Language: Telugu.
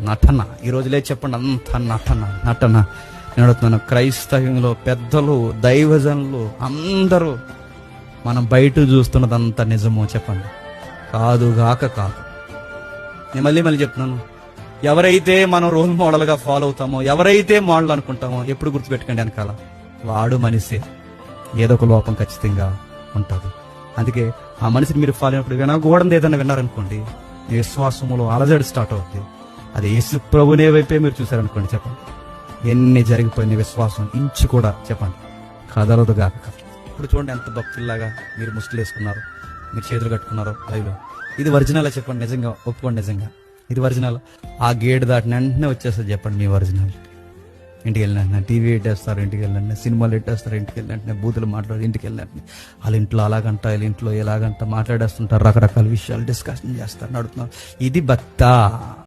నటన. ఈ రోజులే చెప్పండి అంత నటన నటన. నేను అడుగుతున్నాను క్రైస్తవ్యంలో పెద్దలు దైవజనులు అందరూ మనం బయట చూస్తున్నదంతా నిజమో చెప్పండి. కాదు గాక కాదు. నేను మళ్ళీ మళ్ళీ చెప్తున్నాను ఎవరైతే మనం రోల్ మోడల్గా ఫాలో అవుతామో ఎవరైతే మోడల్ అనుకుంటామో ఎప్పుడు గుర్తుపెట్టుకోండి వెనకాల. వాడు మనిషి. ఏదో ఒక లోపం ఖచ్చితంగా ఉంటుంది. అందుకే ఆ మనిషిని మీరు ఫాలో అయినప్పుడు వినకూడదు ఏదైనా విన్నారనుకోండి మీ విశ్వాసములో అలజడి స్టార్ట్ అవుతుంది అది యేసు ప్రభునే వైపే మీరు చూసారనుకోండి చెప్పండి. ఎన్ని జరిగిపోయిన విశ్వాసం ఇంచు కూడా చెప్పండి. కదలదు గాక. ఇప్పుడు చూడండి ఎంత భక్తుల్లాగా మీరు ముసుగులు వేసుకున్నారు మీరు చేతులు కట్టుకున్నారు లైవ్లో ఇది ఒరిజినల్ చెప్పండి నిజంగా ఒప్పుకోండి నిజంగా. ఇది ఒరిజినల్. ఆ గేట్ దాటిన వెంటనే వచ్చేస్తుంది చెప్పండి మీ ఒరిజినల్. ఇంటికి వెళ్ళిన టీవీ పెట్టేస్తారు ఇంటికి వెళ్ళండి సినిమాలు పెట్టేస్తారు ఇంటికి వెళ్ళినట్టు బూతులు మాట్లాడి ఇంటికి వెళ్ళండి వాళ్ళ ఇంట్లో అలాగంట వీళ్ళ ఇంట్లో ఎలాగంట మాట్లాడేస్తుంటారు రకరకాల విషయాలు డిస్కషన్ చేస్తారు నడుతున్నారు ఇది భక్త.